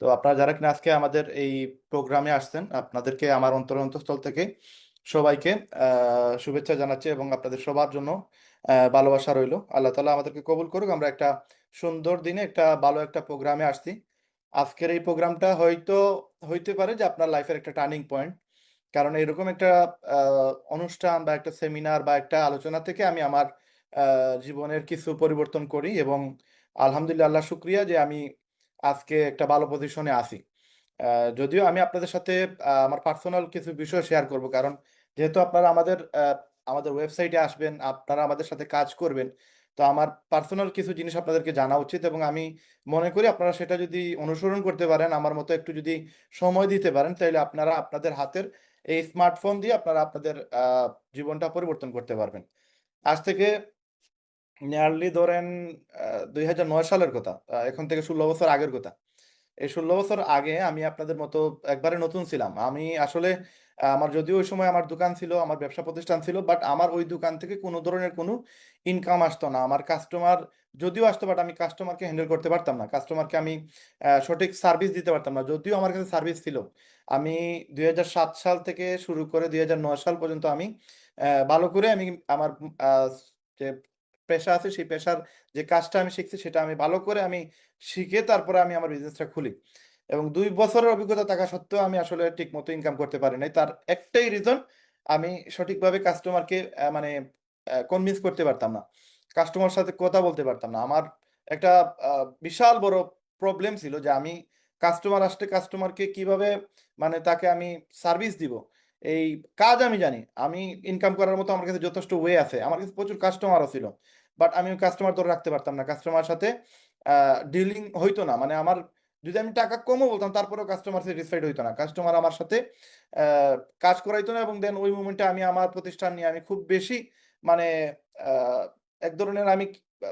তো আপনারা যারা কিনা আজকে আমাদের এই প্রোগ্রামে আসছেন, আপনাদেরকে আমার অন্তর অন্তঃস্থল থেকে সবাইকে শুভেচ্ছা জানাচ্ছি এবং আপনাদের সবার জন্য ভালোবাসা রইল। আল্লাহ তালা আমাদেরকে কবুল করুক। আমরা একটা সুন্দর দিনে, একটা ভালো একটা প্রোগ্রামে আসছি। আজকের এই প্রোগ্রামটা হয়তো, হইতে পারে যে আপনার লাইফের একটা টার্নিং পয়েন্ট কারণ এরকম একটা অনুষ্ঠান বা একটা সেমিনার বা একটা আলোচনা থেকে আমি আমার জীবনের কিছু পরিবর্তন করি এবং আলহামদুলিল্লাহ, আল্লাহ শুক্রিয়া যে আমি আজকে একটা ভালো পজিশনে আছি। যদিও আমি আপনাদের সাথে আমার পার্সোনাল কিছু বিষয় শেয়ার করব। কারণ যেহেতু আপনারা আমাদের আমাদের ওয়েবসাইটে আসবেন, আপনারা আমাদের সাথে কাজ করবেন, তো আমার পার্সোনাল কিছু জিনিস আপনাদেরকে জানা উচিত এবং আমি মনে করি আপনারা সেটা যদি অনুসরণ করতে পারেন, আমার মতো একটু যদি সময় দিতে পারেন, তাহলে আপনারা আপনাদের হাতের এই স্মার্টফোন দিয়ে আপনারা আপনাদের জীবনটা পরিবর্তন করতে পারবেন। আজ থেকে নিয়ারলি ধরেন দুই হাজার নয় সালের কথা। এখন থেকে ষোলো বছর আগের কথা। এই ষোলো বছর আগে আমি আপনাদের মতো একবারে নতুন ছিলাম। আমি আসলে আমার যদিও ওই সময় আমার দোকান ছিল, আমার ব্যবসা প্রতিষ্ঠান ছিল বাট আমার ওই দোকান থেকে কোনো ধরনের কোনো ইনকাম আসতো না। আমার কাস্টমার যদিও আসতো বাট আমি কাস্টমারকে হ্যান্ডেল করতে পারতাম না। কাস্টমারকে আমি সঠিক সার্ভিস দিতে পারতাম না। যদিও আমার কাছে সার্ভিস ছিল। আমি দুই হাজার সাত সাল থেকে শুরু করে দুই হাজার নয় সাল পর্যন্ত আমি ভালো করে আমি আমার যে পেশা আছে, সেই পেশার যে কাজটা আমি শিখছি সেটা আমি ভালো করে আমি শিখে তারপরে আমি আমার বিজনেসটা খুলি। এবং দুই বছরের অভিজ্ঞতা থাকা সত্ত্বেও আমি আসলে ঠিক মতো ইনকাম করতে পারি নাই। তার একটাই রিজন আমি সঠিকভাবে কাস্টমারকে মানে কনভিন্স করতে পারতাম না। কাস্টমার সাথে কথা বলতে পারতাম না। আমার একটা বিশাল বড় প্রবলেম ছিল যে আমি কাস্টমার আসতে কাস্টমারকে কীভাবে মানে তাকে আমি সার্ভিস দিব। এই কাজ আমি জানি। আমি ইনকাম করার মতো আমার কাছে যথেষ্ট ওয়ে আছে। আমার কাছে প্রচুর কাস্টমারও ছিল। বাট আমি কাস্টমার ধরে রাখতে পারতাম না। কাস্টমার সাথে ডিলিং হইতো না। মানে আমার যদি আমি টাকা কমও বলতাম, তারপরেও কাস্টমার স্যাটিসফাইড হইতো না। কাস্টমার আমার সাথে কাজ করাইতো না। এবং দেন ওই মুমেন্টে আমি আমার প্রতিষ্ঠান নিয়ে আমি খুব বেশি মানে এক ধরনের আমি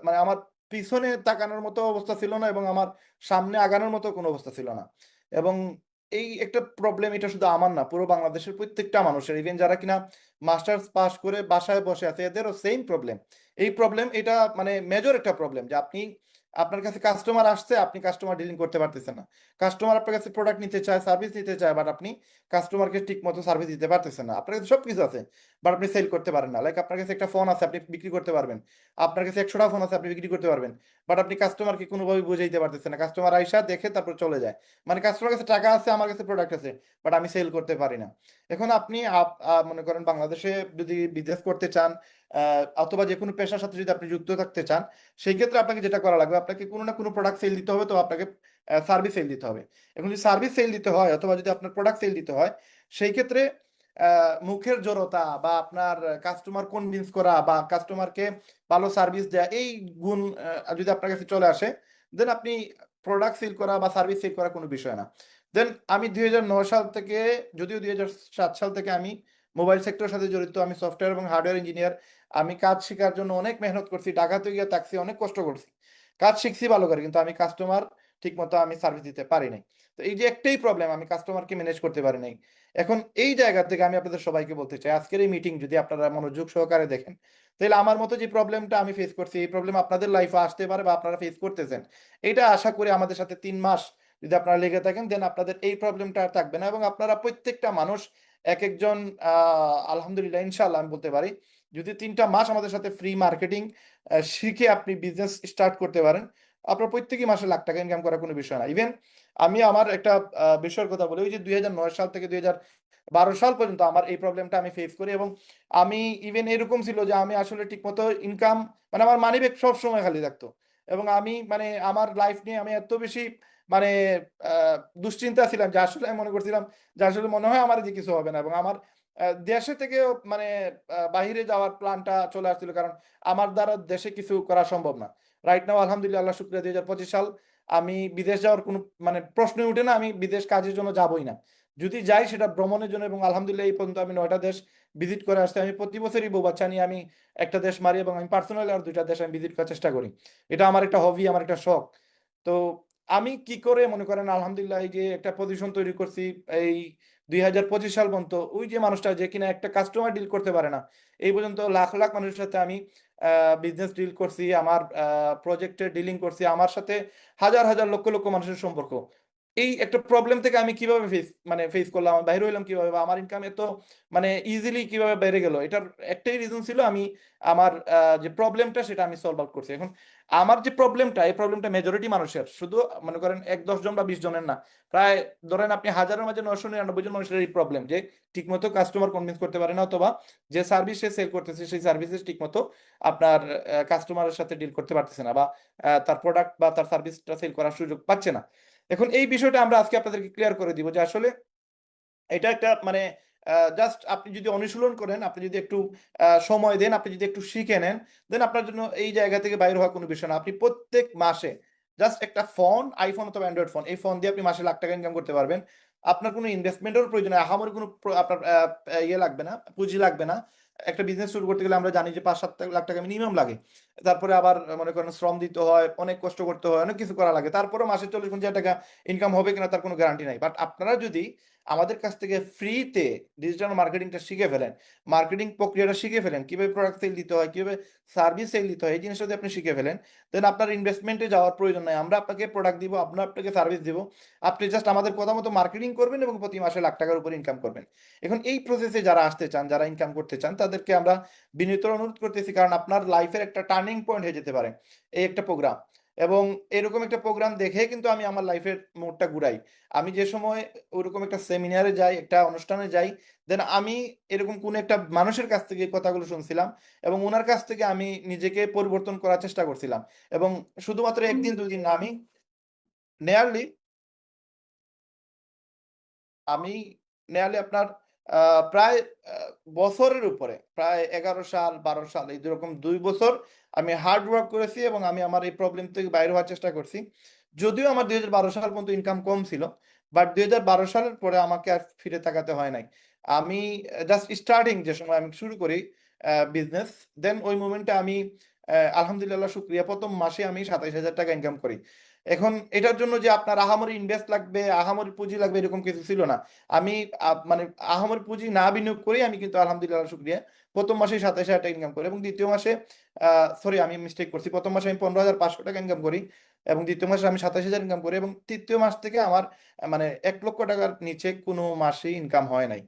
মানে আমার পিছনে তাকানোর মতো অবস্থা ছিল না। এবং আমার সামনে আগানোর মতো কোনো অবস্থা ছিল না। এবং এই একটা প্রবলেম এটা শুধু আমার না, পুরো বাংলাদেশের প্রত্যেকটা মানুষের ইভেন যারা কিনা মাস্টার্স পাস করে বাসায় বসে আছে, এদেরও সেম প্রবলেম এই প্রবলেম এটা মানে মেজর একটা প্রবলেম যে আপনি আপনার কাছে কাস্টমার আসছে, আপনি কাস্টমার ডিলিং করতে পারতেছেন না। কাস্টমার আপনার কাছে প্রোডাক্ট নিতে চায় সার্ভিস নিতে চায় বাট আপনি কাস্টমারকে ঠিক মতো সার্ভিস দিতে পারতেছেন না। আপনার কাছে সব কিছু আছে বাট আপনি সেল করতে পারেন না। লাইক আপনার কাছে একটা ফোন আছে, আপনি বিক্রি করতে পারবেন। আপনার কাছে একশোটা ফোন আছে, আপনি বিক্রি করতে পারবেন। বাট আপনি কাস্টমারকে কোনোভাবে বুঝাইতে পারতেছেন না। কাস্টমার আইসা দেখে তারপর চলে যায়। মানে কাস্টমার কাছে টাকা আছে, আমার কাছে প্রোডাক্ট আছে বাট আমি সেল করতে পারি না। এখন আপনি আপ- মনে করেন বাংলাদেশে যদি বিজনেস করতে চান অথবা যে কোনো পেশার সাথে যদি আপনি যুক্ত থাকতে চান, সেই ক্ষেত্রে আপনাকে যেটা করা লাগবে, আপনাকে কোনো না কোনো প্রোডাক্ট সেল দিতে হবে, তো আপনাকে সার্ভিস সেল দিতে হবে। এখন যদি সার্ভিস সেল দিতে হয়, অথবা যদি আপনার প্রোডাক্ট সেল দিতে হয়, সেই ক্ষেত্রে মুখের জড়তা বা আপনার কাস্টমার কনভিন্স করা বা কাস্টমারকে ভালো সার্ভিস দেওয়া এই গুণ যদি আপনার কাছে চলে আসে দেন আপনি প্রোডাক্ট সেল করা বা সার্ভিস সেল করা কোনো বিষয় না। দেন আমি দুই হাজার নয় সাল থেকে, যদিও দুই হাজার সাত সাল থেকে আমি মোবাইল সেক্টরের সাথে জড়িত, আমি সফটওয়্যার এবং হার্ডওয়্যার ইঞ্জিনিয়ার, আমি কাজ শেখার জন্য অনেক মেহনত করছি, ঢাকাতে গিয়ে থাকছি, অনেক কষ্ট করছি। কাজ শিখছি ভালো করে, কিন্তু আমি কাস্টমার ঠিক মতো আমি সার্ভিস দিতে পারি নাই। তো এই যে একটাই প্রবলেম আমি কাস্টমারকে ম্যানেজ করতে পারি নাই। এখন এই জায়গা থেকে আমি আপনাদের সবাইকে বলতে চাই, আজকের এই মিটিং যদি আপনারা মনোযোগ সহকারে দেখেন, তাহলে আমার মতো যে প্রবলেমটা আমি ফেস করছি, এই প্রবলেম আপনাদের লাইফে আসতে পারে বা আপনারা ফেস করতেছেন, এটা আশা করি আমাদের সাথে তিন মাস যদি আপনারা লেগে থাকেন দেন আপনাদের এই প্রবলেমটা আর থাকবে না এবং আপনারা প্রত্যেকটা মানুষ এক একজন আলহামদুলিল্লাহ, ইনশাআল্লাহ আমি বলতে পারি, যদি তিনটা মাস আমাদের সাথে ফ্রি মার্কেটিং শিখে আপনি বিজনেস স্টার্ট করতে পারেন, আপনার প্রত্যেকই মাসে লাখ টাকা ইনকাম করার কোনো বিষয় না। ইভেন আমি আমার একটা বিষয়ের কথা বলি, ওই যে দুই হাজার নয় সাল থেকে দুই বারো সাল পর্যন্ত আমার এই প্রবলেমটা আমি ফেস করি এবং আমি ইভেন এরকম ছিল যে আমি আসলে ঠিকমতো ইনকাম মানে আমার মানি ব্যাগ সব সময় খালি থাকতো এবং আমি মানে আমার লাইফ নিয়ে আমি এত বেশি মানে দুশ্চিন্তা ছিলাম যে আসলে আমি মনে করছিলাম যে আসলে মনে হয় আমার যে কিছু হবে না এবং আমার দেশে থেকে মানে বাহিরে যাওয়ার প্ল্যানটা চলে আসছিল কারণ আমার দ্বারা দেশে কিছু করা সম্ভব না। রাইট নাও আলহামদুলিল্লাহ শুক্রিয়া। দুই হাজার পঁচিশ সাল আমি বিদেশ যাওয়ার কোনো মানে প্রশ্নই উঠে না, আমি বিদেশ কাজের জন্য যাবই না। যদি যাই সেটা ভ্রমণের জন্য এবং আলহামদুলিল্লাহ, এই পর্যন্ত আমি নয়টা দেশ ভিজিট করে আসতে আমি প্রতি বছরই বউ বাচ্চা নিয়ে আমি একটা দেশ মারি এবং আমি পার্সোনালি আর দুইটা দেশ আমি ভিজিট করার চেষ্টা করি। এটা আমার একটা হবি আমার একটা শখ। তো আমি কি করে মনে করেন আলহামদুলিল্লাহ এই যে একটা পজিশন তৈরি করছি, এই দুই হাজার পঁচিশ সাল পর্যন্ত, ওই যে মানুষটা যে কিনা একটা কাস্টমার ডিল করতে পারে না, এই পর্যন্ত লাখ লাখ মানুষের সাথে আমি বিজনেস ডিল করছি, আমার প্রজেক্টে ডিলিং করছি, আমার সাথে হাজার হাজার লক্ষ লক্ষ মানুষের সম্পর্ক। এই একটা প্রবলেম থেকে আমি কীভাবে ফেস মানে ফেস করলাম বাইরে হইলাম কীভাবে, বা আমার ইনকাম এত মানে ইজিলি কীভাবে বেড়ে গেল, এটার একটাই রিজন ছিল আমি আমার যে প্রবলেমটা সেটা আমি সলভ আউট করছি। এখন আমার যে প্রবলেমটা এই প্রবলেমটা মেজরিটি মানুষের। শুধু মনে করেন এক দশ জন বা বিশ জনের না, প্রায় ধরেন আপনি হাজারের মাঝে নয়শো নিরানব্বই জন মানুষের এই প্রবলেম যে ঠিকমতো কাস্টমার কনভিন্স করতে পারে না, অথবা যে সার্ভিস সে সেল করতেছে, সেই সার্ভিসে ঠিকমতো আপনার কাস্টমারের সাথে ডিল করতে পারতেছে না, বা তার প্রোডাক্ট বা তার সার্ভিসটা সেল করার সুযোগ পাচ্ছে না। এখন এই বিষয়টা আমরা আজকে আপনাদেরকে ক্লিয়ার করে দিব যে আসলে এটা একটা মানে জাস্ট আপনি যদি অনুশীলন করেন, আপনি যদি একটু সময় দেন, আপনি যদি একটু শিখে নেন দেন আপনার জন্য এই জায়গা থেকে বাইর হওয়া কোনো বিষয় না। আপনি প্রত্যেক মাসে জাস্ট একটা ফোন আইফোন অথবা অ্যান্ড্রয়েড ফোন এই ফোন দিয়ে আপনি মাসে লাখ টাকা ইনকাম করতে পারবেন। আপনার কোনো ইনভেস্টমেন্টের প্রয়োজন নেই, আহামরি কোনো আপনার ইয়ে লাগবে না, পুঁজি লাগবে না। একটা বিজনেস শুরু করতে গেলে আমরা জানি যে পাঁচ সাত লাখ টাকা মিনিমাম লাগে। তারপরে আবার মনে করেন শ্রম দিতে হয়, অনেক কষ্ট করতে হয়, অনেক কিছু করা লাগে। তারপরে মাসে চল্লিশ পঞ্চাশ টাকা ইনকাম হবে কিনা তার কোনো গ্যারান্টি নাই। বাট আপনারা যদি আমাদের কাছ থেকে ফ্রিতে ডিজিটাল মার্কেটিংটা শিখে ফেলেন মার্কেটিং প্রক্রিয়াটা শিখে ফেলেন, কীভাবে প্রোডাক্ট সেল দিতে হয়, কীভাবে সার্ভিস সেল দিতে হয়, এই জিনিসটা যদি আপনি শিখে ফেলেন দেন আপনার ইনভেস্টমেন্টে যাওয়ার প্রয়োজন নাই। আমরা আপনাকে প্রোডাক্ট দিব, আমরা আপনাকে সার্ভিস দিব। আপনি জাস্ট আমাদের কথা মতো মার্কেটিং করবেন এবং প্রতি মাসে লাখ টাকার উপর ইনকাম করবেন। এখন এই প্রসেসে যারা আসতে চান, যারা ইনকাম করতে চান তাদেরকে আমরা বিনীত অনুরোধ করতেছি কারণ আপনার লাইফের একটা টার্নিং পয়েন্ট হয়ে যেতে পারে এই একটা প্রোগ্রাম এবং এরকম একটা প্রোগ্রাম দেখে কিন্তু আমি আমার লাইফের মোড়টা ঘুরাই। আমি যে সময় ওরকম একটা সেমিনারে যাই একটা অনুষ্ঠানে যাই দেন আমি এরকম কোন একটা মানুষের কাছ থেকে কথাগুলো শুনছিলাম এবং ওনার কাছ থেকে আমি নিজেকে পরিবর্তন করার চেষ্টা করছিলাম। এবং শুধুমাত্র একদিন দুই দিন না আমি নেয়ারলি আমি নেয়ারলি আপনার প্রায় বছরের উপরে, প্রায় এগারো সাল, বারো সাল, এই রকম দুই বছর আমি হার্ড ওয়ার্ক করেছি এবং আমি আমার এই প্রবলেম থেকে বাইরে হওয়ার চেষ্টা করছি। যদিও আমার দুই হাজার বারো সাল পর্যন্ত ইনকাম কম ছিল বাট দুই হাজার বারো সালের পরে আমাকে আর ফিরে তাকাতে হয় নাই। আমি জাস্ট স্টার্টিং যে সময় আমি শুরু করি বিজনেস দেন ওই মোমেন্টে আমি আলহামদুলিল্লাহ, শুক্রিয়া। প্রথম মাসে আমি সাতাইশ হাজার টাকা ইনকাম করি। এখন এটার জন্য যে আপনার আহামরি ইনভেস্ট লাগবে, আহামরি পুঁজি লাগবে, এরকম কিছু ছিল না। আমি মানে আহামরি পুঁজি না বিনিয়োগ করি আমি কিন্তু আলহামদুলিল্লাহ, শুক্রিয়া, প্রথম মাসে সাতাশ হাজার টাকা ইনকাম করি এবং দ্বিতীয় মাসে সরি আমি মিস্টেক করছি। প্রথম মাসে আমি পনেরো হাজার পাঁচশো টাকা ইনকাম করি এবং দ্বিতীয় মাসে আমি সাতাশ হাজার ইনকাম করি এবং তৃতীয় মাস থেকে আমার মানে এক লক্ষ টাকার নিচে কোনো মাসে ইনকাম হয় নাই।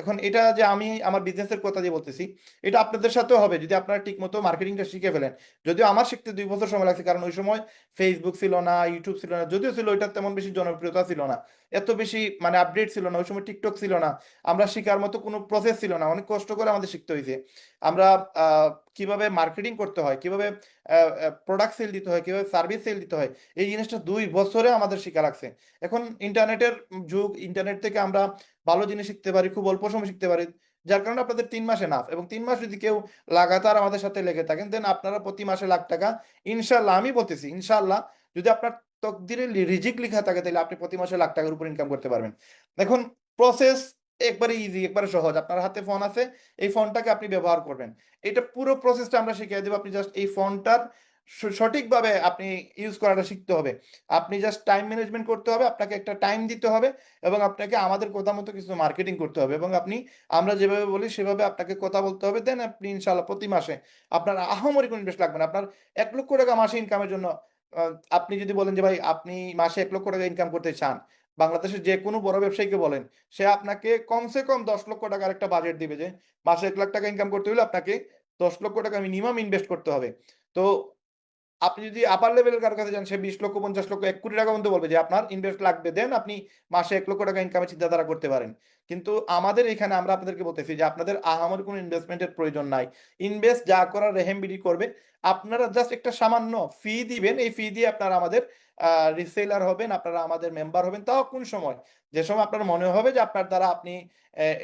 এখন এটা যে আমি আমার বিজনেসের কথা যে বলতেছি, এটা আপনাদের সাথেও হবে যদি আপনারা ঠিক মতো মার্কেটিংটা শিখে ফেলেন। যদিও আমার শিখতে দুই বছর সময় লাগছে, কারণ ওই সময় ফেসবুক ছিল না ইউটিউব ছিল না, যদিও ছিল ওইটা তেমন বেশি জনপ্রিয়তা ছিল না। এত বেশি মানে আপডেট ছিল না, ওই সময় টিকটক ছিল না। আমরা শেখার মতো কোনো প্রসেস ছিল না, অনেক কষ্ট করে আমাদের শিখতে হয়েছে আমরা কীভাবে মার্কেটিং করতে হয়, কীভাবে প্রোডাক্ট সেল দিতে হয়, কীভাবে সার্ভিস সেল দিতে হয়, এই জিনিসটা দুই বছরে আমাদের শেখা লাগছে। এখন ইন্টারনেটের যুগ, ইন্টারনেট থেকে আমরা ভালো জিনিস শিখতে পারি, খুব অল্প সময় শিখতে পারি, যার কারণে আপনাদের তিন মাসে নাফ এবং তিন মাস যদি কেউ লাগাতার আমাদের সাথে লেগে থাকেন দেন আপনারা প্রতি মাসে লাখ টাকা ইনশাল্লাহ আমি বলতেছি ইনশাল্লাহ যদি আপনার তকদিরে রিজিক লেখা থাকে, তাহলে আপনি প্রতি মাসে লাখ টাকার উপর ইনকাম করতে পারবেন। দেখুন প্রসেস একবারে ইজি একবারে সহজ। আপনার হাতে ফোন আছে, এই ফোনটাকে আপনি ব্যবহার করবেন। এটা পুরো প্রসেসটা আমরা শিখিয়ে দেবো। আপনি জাস্ট এই ফোনটার সঠিকভাবে আপনি ইউজ করাটা শিখতে হবে। আপনি জাস্ট টাইম ম্যানেজমেন্ট করতে হবে, আপনাকে একটা টাইম দিতে হবে এবং আপনাকে আমাদের কথা মতো কিছু মার্কেটিং করতে হবে এবং আপনি, আমরা যেভাবে বলি সেভাবে আপনাকে কথা বলতে হবে। দেন আপনি ইনশাল্লাহ প্রতি মাসে আপনার আহামরি কোনো ইনভেস্ট লাগবে না। আপনার এক লক্ষ টাকা মাসে ইনকামের জন্য আপনি যদি বলেন যে, ভাই, আপনি মাসে এক লক্ষ টাকা ইনকাম করতে চান, বাংলাদেশের যে কোনো বড় ব্যবসায়ীকে বলেন, সে আপনাকে কমসে কম দশ লক্ষ টাকার একটা বাজেট দিবে যে, মাসে এক লাখ টাকা ইনকাম করতে হলে আপনাকে দশ লক্ষ টাকা মিনিমাম ইনভেস্ট করতে হবে। তো আপনি যদি আপার লেভেলের কারও কাছে যান, সে বিশ লক্ষ, পঞ্চাশ লক্ষ, এক কোটি টাকা পর্যন্ত বলবে যে, আপনার ইনভেস্ট লাগবে, দেন আপনি মাসে এক লক্ষ টাকা ইনকামের চিন্তাধারা করতে পারেন। কিন্তু আমাদের এখানে আমরা আপনাদেরকে বলতেছি যে, আপনাদের আহামের কোনো ইনভেস্টমেন্টের প্রয়োজন নাই। ইনভেস্ট যা করার রেহেমবিডি করবে আপনারা জাস্ট একটা সামান্য ফি দিবেন। এই ফি দিয়ে আপনারা আমাদের রিসেলার হবেন, আপনারা আমাদের মেম্বার হবেন তাও কোন সময়। যে সময় আপনার মনে হবে যে আপনার দ্বারা আপনি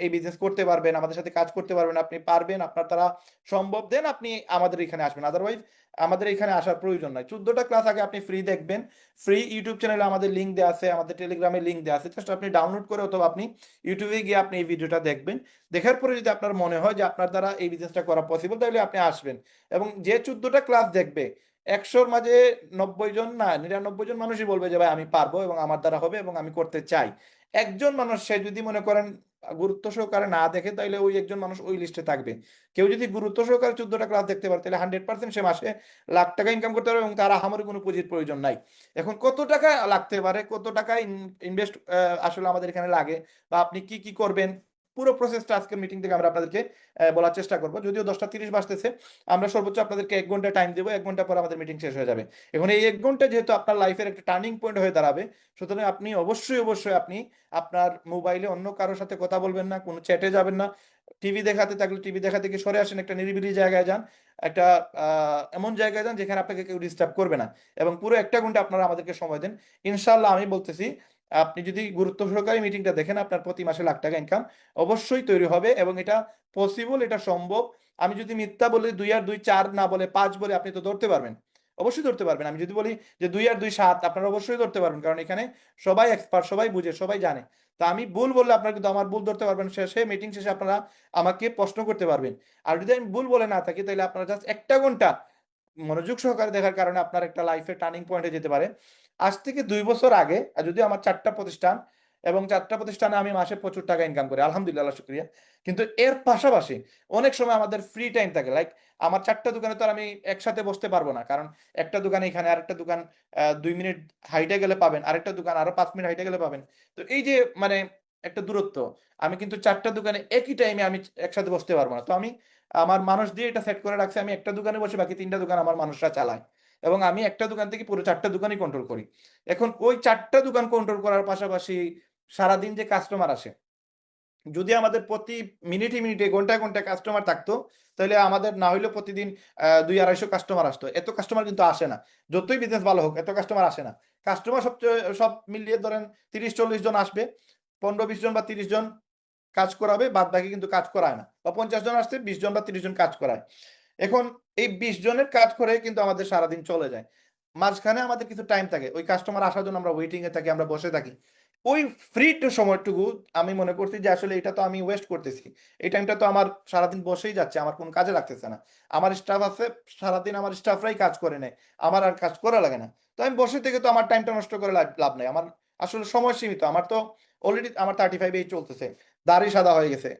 এই বিজনেস করতে পারবেন, আমাদের সাথে কাজ করতে পারবেন, আপনি পারবেন, আপনার দ্বারা সম্ভব দেন আপনি আমাদের এখানে আসবেন। আদারওয়াইজ আমাদের এখানে আসার প্রয়োজন নাই। চোদ্দটা ক্লাস আগে আপনি ফ্রি দেখবেন। ফ্রি ইউটিউব চ্যানেলে আমাদের লিঙ্ক দেওয়া আছে, আমাদের টেলিগ্রামে লিঙ্ক দেওয়া আছে। জাস্ট আপনি ডাউনলোড করে অথবা আপনি ইউটিউবে গিয়ে আপনি এই ভিডিওটা দেখবেন। দেখার পরে যদি আপনার মনে হয় যে আপনার দ্বারা এই বিজনেসটা করা পসিবল তাহলে আপনি আসবেন। এবং যে চোদ্দটা ক্লাস দেখবে একশোর মাঝে নব্বই জন না, নিরানব্বই জন মানুষই বলবে যে, ভাই, আমি পারব এবং আমার দ্বারা হবে এবং আমি করতে চাই। একজন মানুষ, সে যদি মনে করেন গুরুত্ব সহকারে না দেখে তাহলে ওই একজন মানুষ ওই লিস্টে থাকবে। কেউ যদি গুরুত্ব সহকারে চোদ্দটা ক্লাস দেখতে পারে তাহলে হান্ড্রেড পার্সেন্ট সে মাসে লাখ টাকা ইনকাম করতে পারবে এবং তার আহামরি কোনো পুঁজির প্রয়োজন নাই। এখন কত টাকা লাগতে পারে, কত টাকা ইনভেস্ট আসলে আমাদের এখানে লাগে বা আপনি কি কি করবেন? পুরো প্রসেসটা আজকের মিটিং থেকে আমরা আপনাদেরকে বলার চেষ্টা করব। যদিও দশটা তিরিশ বাজতেছে, আমরা সর্বোচ্চ আপনাদেরকে এক ঘণ্টা টাইম দেবো, এক ঘণ্টা পর আমাদের মিটিং শেষ হয়ে যাবে। এখন এই এক ঘণ্টা যেহেতু আপনার লাইফের একটা টার্নিং পয়েন্ট হয়ে দাঁড়াবে, সুতরাং আপনি অবশ্যই অবশ্যই আপনি আপনার মোবাইলে অন্য কারোর সাথে কথা বলবেন না, কোনো চ্যাটে যাবেন না। টিভি দেখাতে থাকলে টিভি দেখা থেকে সরে আসেন, একটা নিরিবিলি জায়গায় যান, একটা এমন জায়গায় যান যেখানে আপনাকে কেউ ডিস্টার্ব করবে না। এবং পুরো একটা ঘণ্টা আপনারা আমাদেরকে সময় দেন। ইনশাল্লাহ আমি বলতেছি আপনি যদি গুরুত্ব সহকারে মিটিংটা দেখেন, আপনার প্রতি মাসে লাখ টাকা ইনকাম অবশ্যই তৈরি হবে এবং এটা পসিবল এটা সম্ভব। আমি যদি মিথ্যা বলি, দুই আর দুই চার না বলে পাঁচ বলে আপনি তো ধরতে পারবেন। অবশ্যই ধরতে পারবেন। আমি যদি বলি যে দুই আর দুই সাত, আপনারা অবশ্যই ধরতে পারবেন, কারণ এখানে সবাই এক্সপার্ট সবাই বুঝে, সবাই জানে। তা আমি ভুল বললে আপনারা কিন্তু আমার ভুল ধরতে পারবেন। শেষে মিটিং শেষে আপনারা আমাকে প্রশ্ন করতে পারবেন। আর যদি আমি ভুল বলে না থাকি, তাহলে আপনারা জাস্ট একটা ঘণ্টা মনোযোগ সহকারে দেখার কারণে আপনার একটা লাইফে টার্নিং পয়েন্টে যেতে পারে। আজ থেকে দুই বছর আগে, আর যদি আমার চারটা প্রতিষ্ঠান এবং চারটা প্রতিষ্ঠানে আমি মাসে প্রচুর টাকা ইনকাম করি, আলহামদুলিল্লাহ শুক্রিয়া। কিন্তু এর পাশাপাশি অনেক সময় আমাদের ফ্রি টাইম থাকে লাইক আমার চারটা দোকানে তো আমি একসাথে বসতে পারব না, কারণ একটা দোকান এখানে আরেকটা দোকান দুই মিনিট হাইটে গেলে পাবেন, আরেকটা দোকান আরও পাঁচ মিনিট হাইটে গেলে পাবেন। তো এই যে মানে একটা দূরত্ব, আমি কিন্তু চারটা দোকানে একই টাইমে আমি একসাথে বসতে পারব না। তো আমি আমার মানুষ দিয়ে এটা সেট করে রাখছি, আমি একটা দোকানে বসে বাকি তিনটা দোকান আমার মানুষরা চালায়। এবং আমি একটা দোকান থেকে পুরো চারটা দোকানই কন্ট্রোল করি। এখন ওই চারটা দোকান কন্ট্রোল করার পাশাপাশি সারাদিন যে কাস্টমার আসে, যদি আমাদের প্রতি মিনিটে মিনিটে, ঘন্টায় ঘন্টায় কাস্টমার থাকতো, তাহলে আমাদের না হইলেও প্রতিদিন দুই আড়াইশো কাস্টমার আসতো। এত কাস্টমার কিন্তু আসে না। যতই বিজনেস ভালো হোক, এত কাস্টমার আসে না। কাস্টমার সবচেয়ে, সব মিলিয়ে ধরেন তিরিশ চল্লিশ জন আসবে, পনেরো বিশ জন বা তিরিশ জন কাজ করাবে বাদ বাকি কিন্তু কাজ করায় না। বা পঞ্চাশ জন আসছে, বিশ জন বা তিরিশ জন কাজ করায়। এখন এই বিশ জনের কাজ করে কিন্তু আমাদের সারাদিন চলে যায়। মাঝখানে আমাদের কিছু টাইম থাকে, ওই কাস্টমার আসার জন্য আমরা ওয়েটিং এ থাকি, আমরা বসে থাকি। ওই ফ্রি সময়টুকু আমি মনে করছি যে আসলে এটা তো আমি ওয়েস্ট করতেছি। এই টাইমটা তো আমার সারাদিন বসেই যাচ্ছে, আমার কোনো কাজে লাগতেছে না। আমার স্টাফ আছে, সারাদিন আমার স্টাফরাই কাজ করে নেয়, আমার আর কাজ করা লাগে না। তো আমি বসে থেকে তো আমার টাইমটা নষ্ট করে লাভ নাই। আমার আসলে সময় সীমিত, আমার তো অলরেডি আমার থার্টি ফাইভ এই চলতেছে, দাড়ি সাদা হয়ে গেছে।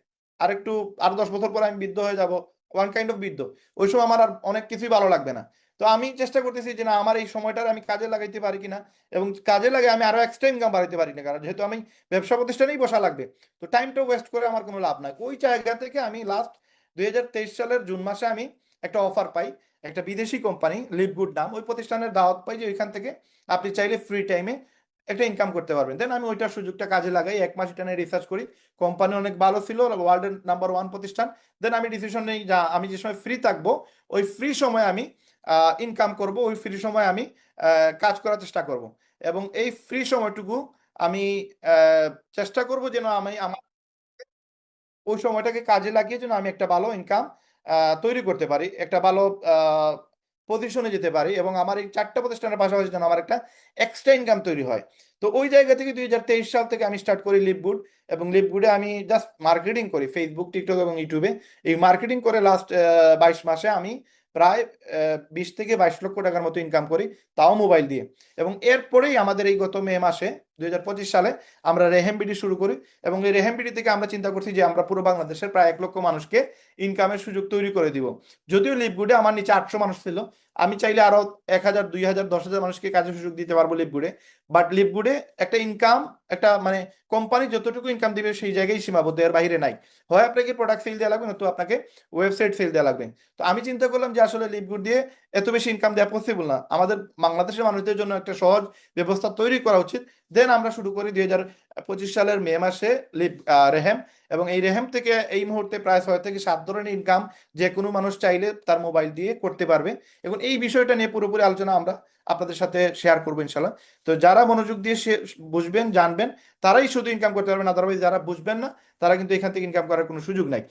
আর একটু আর দশ বছর পরে আমি বৃদ্ধ হয়ে যাব ওয়ান কাইন্ড অফ বৃদ্ধ। ওই সময় আমার আর অনেক কিছুই ভালো লাগবে না। তো আমি চেষ্টা করতেছি যে না, আমার এই সময়টার আমি কাজে লাগাইতে পারি কিনা এবং কাজে লাগে আমি আরও এক্সট্রা ইনকাম বাড়াইতে পারি না কারণ যেহেতু আমি ব্যবসা প্রতিষ্ঠানেই বসা লাগবে, তো টাইমটা ওয়েস্ট করে আমার কোনো লাভ নাই। ওই জায়গা থেকে আমি লাস্ট দুই হাজার তেইশ সালের জুন মাসে আমি একটা অফার পাই, একটা বিদেশি কোম্পানি লিভগুড নাম, ওই প্রতিষ্ঠানের দাওয়াত পাই যে ওইখান থেকে আপনি চাইলে ফ্রি টাইমে একটা ইনকাম করতে পারবেন। দেন আমি ওইটার সুযোগটা কাজে লাগাই, এক মাস এটা নিয়ে রিসার্চ করি। কোম্পানি অনেক ভালো ছিল ওয়ার্ল্ডের নাম্বার ওয়ান প্রতিষ্ঠান। দেন আমি ডিসিশন নেই যা, আমি যে সময় ফ্রি থাকব, ওই ফ্রি সময় আমি ইনকাম করব, ওই ফ্রি সময় আমি কাজ করার চেষ্টা করব। এবং এই ফ্রি সময়টুকু আমি চেষ্টা করব যেন আমি আমার ওই সময়টাকে কাজে লাগিয়ে যেন আমি একটা ভালো ইনকাম তৈরি করতে পারি। একটা ভালো পজিশনে যেতে পারি এবং আমার এই চারটা প্রতিষ্ঠানের পাশাপাশি যেন আমার একটা এক্সট্রা ইনকাম তৈরি হয়। তো ওই জায়গা থেকে দুই হাজার তেইশ সাল থেকে আমি স্টার্ট করি লিপগুড এবং লিপগুডে আমি জাস্ট মার্কেটিং করি ফেসবুক টিকটক এবং ইউটিউবে এই মার্কেটিং করে লাস্ট বাইশ মাসে আমি প্রায় বিশ থেকে বাইশ লক্ষ টাকার মতো ইনকাম করি, তাও মোবাইল দিয়ে। এবং এরপরেই আমাদের এই গত মে মাসে দুই হাজার পঁচিশ সালে আমরা রেহেম বিডি শুরু করি এবং এই রেহেম বিডি থেকে আমরা চিন্তা করছি যে আমরা পুরো বাংলাদেশের প্রায় এক লক্ষ মানুষকে ইনকামের সুযোগ তৈরি করে দিব। যদিও লিপগুডে আমার নিচে আটশো মানুষ ছিল, আমি চাইলে আরও এক হাজার, দুই হাজার, দশ হাজার মানুষকে কাজের সুযোগ দিতে পারব লিপগুডে বাট লিপগুডে একটা ইনকাম একটা মানে কোম্পানি যতটুকু ইনকাম দিবে সেই জায়গায় সীমাবদ্ধ, এর বাইরে নাই। হয় আপনাকে প্রোডাক্ট সেল দেওয়া লাগবে, নয়তো আপনাকে ওয়েবসাইট সেল দেওয়া লাগবে। তো আমি চিন্তা করলাম যে আসলে লিপগুড দিয়ে এত বেশি ইনকাম দেওয়া পসিবল না। আমাদের বাংলাদেশের মানুষদের জন্য একটা সহজ ব্যবস্থা তৈরি করা উচিত। দেন আমরা শুরু করি দুই হাজার পঁচিশ সালের মে মাসে রেহেম। এবং এই রেহেম থেকে এই মুহূর্তে প্রায় ছয় থেকে সাত ধরনের ইনকাম যে কোনো মানুষ চাইলে তার মোবাইল দিয়ে করতে পারবে। এবং এই বিষয়টা নিয়ে পুরোপুরি আলোচনা আমরা আপনাদের সাথে শেয়ার করব ইনশাল্লাহ তো যারা মনোযোগ দিয়ে বুঝবেন, জানবেন, তারাই শুধু ইনকাম করতে পারবেন আদারওয়াইজ যারা বুঝবেন না, তারা কিন্তু এখান থেকে ইনকাম করার কোনো সুযোগ নাই।